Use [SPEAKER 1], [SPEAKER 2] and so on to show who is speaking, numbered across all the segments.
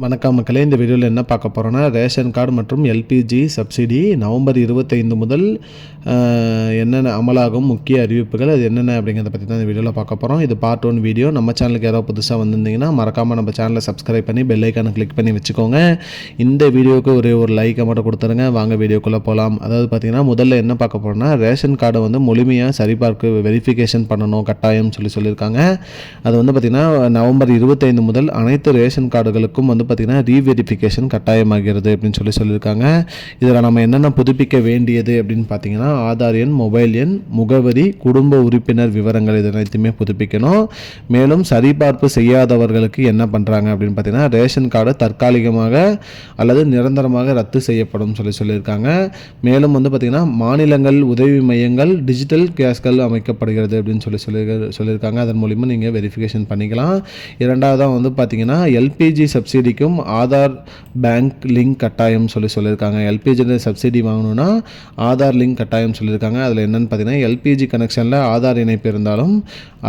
[SPEAKER 1] வணக்கம் மக்களே இந்த வீடியோவில் என்ன பார்க்க போகிறோன்னா ரேஷன் கார்டு மற்றும் எல்பிஜி சப்சிடி நவம்பர் இருபத்தைந்து முதல் என்னென்ன அமலாகும் முக்கிய அறிவிப்புகள் அது என்னென்ன அப்படிங்கிறத பற்றி தான் இந்த வீடியோவில் பார்க்க போகிறோம் இது பார்ட் ஒன் வீடியோ நம்ம சேனலுக்கு யாராவது புதுசாக வந்திருந்தீங்கன்னா மறக்காமல் நம்ம சேனலை சப்ஸ்கிரைப் பண்ணி பெல் ஐக்கானை கிளிக் பண்ணி வச்சுக்கோங்க. இந்த வீடியோவுக்கு ஒரே ஒரு லைக்கை மட்டும் கொடுத்துருங்க. வாங்க வீடியோக்குள்ளே போகலாம் அதாவது பார்த்தீங்கன்னா முதல்ல என்ன பார்க்க போகிறோம்னா ரேஷன் கார்டை வந்து முழுமையாக சரிபார்க்க வெரிஃபிகேஷன் பண்ணணும் கட்டாயம் சொல்லி சொல்லியிருக்காங்க. அது வந்து பார்த்திங்கன்னா நவம்பர் இருபத்தைந்து முதல் அனைத்து ரேஷன் கார்டுகளுக்கும் வந்து பார்த்திங்கன்னா ரீவெரிஃபிகேஷன் கட்டாயமாகிறது அப்படின்னு சொல்லி சொல்லியிருக்காங்க. இதில் நம்ம என்னென்ன புதுப்பிக்க வேண்டியது அப்படின்னு பார்த்தீங்கன்னா ஆதார் எண் மொபைல் எண் முகவரி குடும்ப உறுப்பினர் விவரங்கள் இது அனைத்துமே புதுப்பிக்கணும். மேலும் சரிபார்ப்பு செய்யாதவர்களுக்கு என்ன பண்ணுறாங்க அப்படின்னு பார்த்தீங்கன்னா ரேஷன் கார்டு தற்காலிகமாக அல்லது நிரந்தரமாக ரத்து செய்யப்படும் சொல்லி சொல்லியிருக்காங்க. மேலும் வந்து பார்த்திங்கன்னா மாநிலங்கள் உதவி மையங்கள் டிஜிட்டல் கேஸ்கள் அமைக்கப்படுகிறது அப்படின்னு சொல்லி சொல்லி சொல்லியிருக்காங்க. அதன் மூலிமா நீங்கள் வெரிஃபிகேஷன் பண்ணிக்கலாம். இரண்டாவதாக வந்து பார்த்தீங்கன்னா எல்பிஜி சப்சிடி சப்சிடிக்கும் ஆதார் பேங்க் லிங்க் கட்டாயம் சொல்லி சொல்லியிருக்காங்க. எல்பிஜி சப்சிடி வாங்கணும்னா ஆதார் லிங்க் கட்டாயம் சொல்லியிருக்காங்க. அதில் என்னென்னு பார்த்தீங்கன்னா எல்பிஜி கனெக்ஷனில் ஆதார் இணைப்பு இருந்தாலும்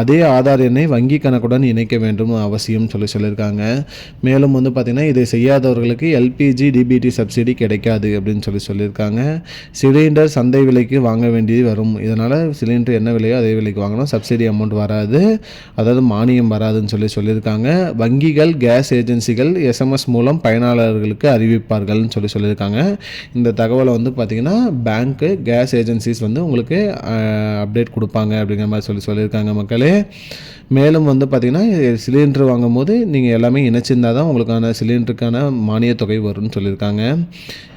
[SPEAKER 1] அதே ஆதார் எண்ணை வங்கி கணக்குடன் இணைக்க வேண்டும் அவசியம் சொல்லி சொல்லியிருக்காங்க. மேலும் வந்து பார்த்திங்கன்னா இதை செய்யாதவர்களுக்கு எல்பிஜி டிபிடி சப்சிடி கிடைக்காது அப்படின்னு சொல்லி சொல்லியிருக்காங்க. சிலிண்டர் சந்தை விலைக்கு வாங்க வேண்டியது வரும். இதனால் சிலிண்டர் என்ன விலையோ அதே விலைக்கு வாங்கணும். சப்சிடி அமௌண்ட் வராது. அதாவது மானியம் வராதுன்னு சொல்லி சொல்லியிருக்காங்க. வங்கிகள் கேஸ் ஏஜென்சிகள் எஸ்எம்எஸ் மூலம் பயனாளர்களுக்கு அறிவிப்பார்கள்னு சொல்லி சொல்லியிருக்காங்க. இந்த தகவலை வந்து பார்த்திங்கன்னா பேங்க்கு கேஸ் ஏஜென்சிஸ் வந்து உங்களுக்கு அப்டேட் கொடுப்பாங்க அப்படிங்கிற மாதிரி சொல்லி சொல்லியிருக்காங்க மக்களே. மேலும் வந்து பார்த்திங்கன்னா சிலிண்டர் வாங்கும்போது நீங்கள் எல்லாமே இணைச்சிருந்தால் தான் உங்களுக்கான சிலிண்டருக்கான மானியத் தொகை வரும்னு சொல்லியிருக்காங்க.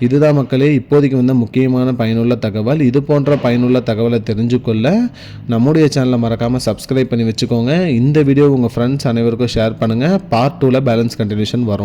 [SPEAKER 1] இதுதான் மக்களே இப்போதைக்கு வந்து முக்கியமான பயனுள்ள தகவல். இது போன்ற பயனுள்ள தகவலை தெரிஞ்சுக்கொள்ள நம்முடைய சேனலை மறக்காமல் சப்ஸ்கிரைப் பண்ணி வச்சுக்கோங்க. இந்த வீடியோ உங்கள் ஃப்ரெண்ட்ஸ் அனைவருக்கும் ஷேர் பண்ணுங்கள் பார்ட் டூவில் பேலன்ஸ் கண்டினியூஷன் வரும்.